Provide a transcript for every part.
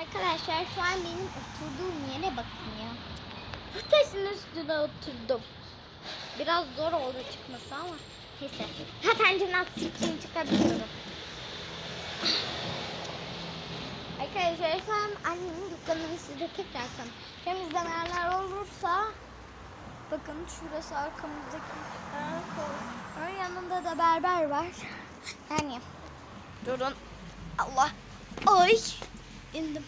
Arkadaşlar şu an benim oturduğum yere bakın ya. Bu taşın üstüne oturdum. Biraz zor oldu çıkması ama neyse. Zaten jimnastik için çıkabiliyorum. Arkadaşlar şu an annemin dükkanını size tekrar tanıtacağım. izlemeyenler olursa bakın şurası arkamızdaki Onun yanında da berber var. Yani durun. Allah. Ay. İndim.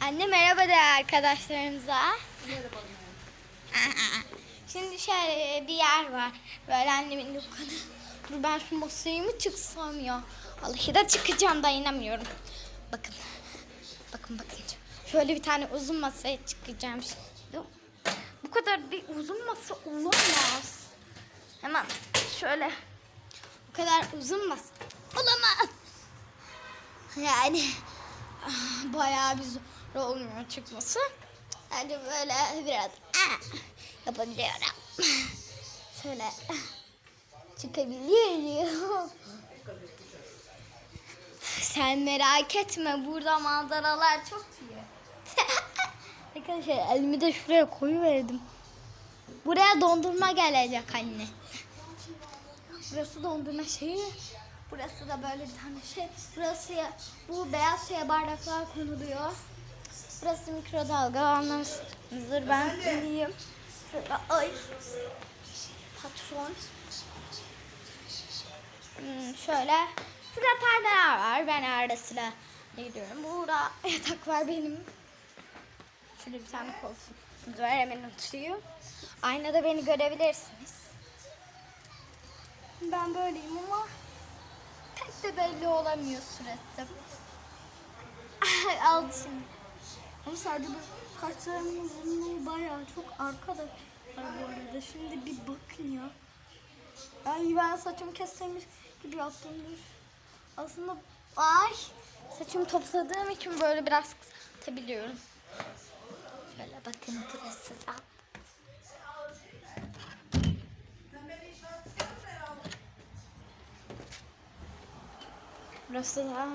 Anne merhaba de arkadaşlarımıza. Şimdi şöyle bir yer var. Böyle annemin dükkanı. Dur ben şu masayı mı çıksam ya? Vallahi da çıkacağım dayanamıyorum. Bakın. Bakın bakın. Şöyle bir tane uzun masaya çıkacağım şimdi. Bu kadar bir uzun masa olamaz. Hemen şöyle. Bu kadar uzun masa olamaz. Yani bayağı bir zor olmuyor çıkması. Hadi böyle biraz ah, yapabiliyorum. Şöyle ah, çıkabiliyorum. Sen merak etme burada manzaralar çok iyi. Arkadaşlar elimi de şuraya koyuverdim. Buraya dondurma gelecek anne. Burası dondurma şeyi. Burası da böyle bir tane şey. Burası bu beyaz şeye bardaklar konuluyor. Burası mikrodalga anlamışsınızdır ben bileyim. Şurada ay. Patron. Hmm, şöyle. Şurada perdeler var. Ben arada sıra gidiyorum. Burada yatak var benim. Şöyle bir tane koltuğumuz var. Hemen oturuyor. Aynada beni görebilirsiniz. Ben böyleyim ama de belli olamıyor suratım. Aldı şimdi. Ama sadece bu kaşlarımın uzunluğu bayağı çok arkada var bu arada. Şimdi bir bakın ya. Yani ben saçımı kestirmiş gibi yaptım. Aslında ay saçımı topladığım için böyle biraz kısaltabiliyorum. Şöyle bakın burası da. Burası da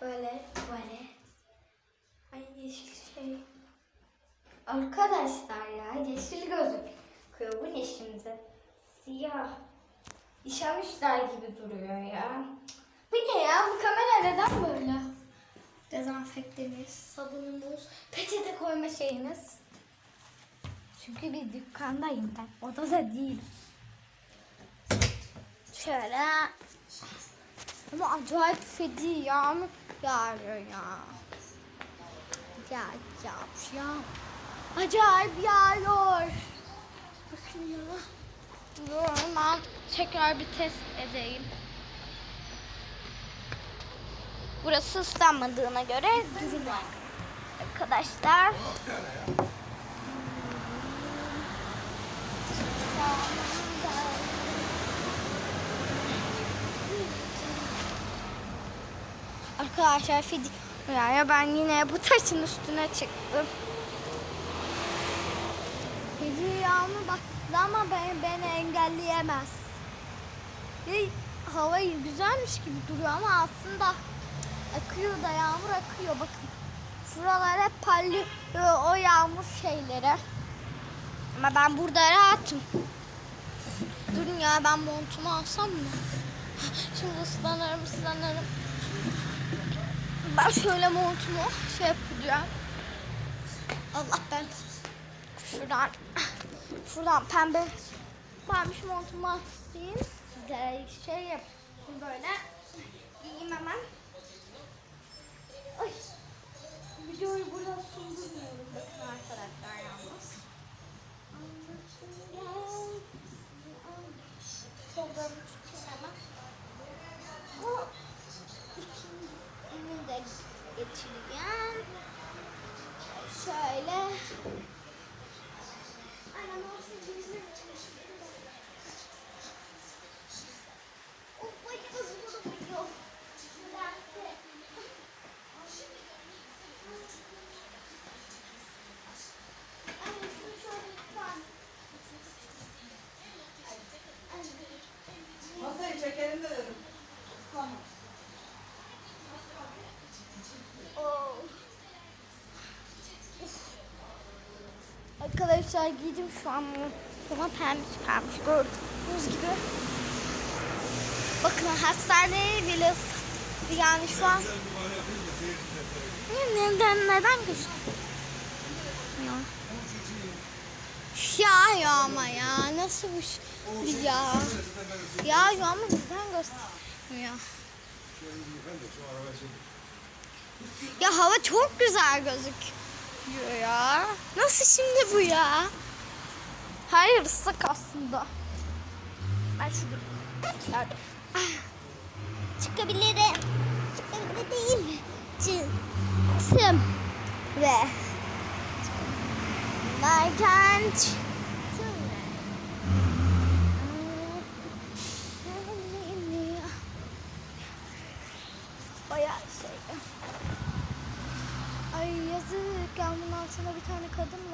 böyle tuvalet. Ay yeşil şey. Arkadaşlar ya yeşil gözüküyor. Bu ne şimdi? Siyah. İşamışlar gibi duruyor ya. Bu ne ya? Bu kamera neden böyle? Dezenfektemiz, sabunumuz, peçete koyma şeyimiz. Çünkü bir dükkandayım ben. Odada değil. Şöyle. Ama acayip fedi yağmur yağıyor ya. Ya ya ya. Acayip yağıyor. Bakın ya. Dur ben tekrar bir test edeyim. Burası ıslanmadığına göre durun arkadaşlar. Arkadaşlar fidi ya ben yine bu taşın üstüne çıktım. Fidi yağmur bak ama beni, beni engelleyemez. Ve hava güzelmiş gibi duruyor ama aslında akıyor da yağmur akıyor bakın. Şuralar hep parlıyor o yağmur şeyleri. Ama ben burada rahatım. Durun ya ben montumu alsam mı? Şimdi ıslanırım ıslanırım. Ben şöyle montumu şey yapacağım. Allah ben şuradan şuradan pembe varmış montumu alayım. Size şey yapayım böyle. Giyeyim hemen. Ay. Videoyu burada sundurmuyorum bakın arkadaşlar yalnız. Soldan tutayım hemen. Bu ikincisini de getireceğim. Şöyle. Aynen olsun bizim. Of bayağı zor oluyor. Şurası. Anne şunu şöyle lütfen. Masayı çekelim de dedim. Tamam. Arkadaşlar giydim şu an ama pembe pembe gördüğünüz gibi. Bakın hastaneye bile yani şu an Ya neden neden gözükmüyor? Yağıyor ama ya nasıl bir şey ya? Yağıyor ama neden göstermiyor? Ya hava çok güzel gözüküyor ya. Nasıl şimdi bu ya? Hayır ıslak aslında. Ben şurada. Ah, Çıkabilirim. Çıkabilir değil. Çıktım. Ve derken çıktım. Ay yazık. Ya bunun altında bir tane kadın.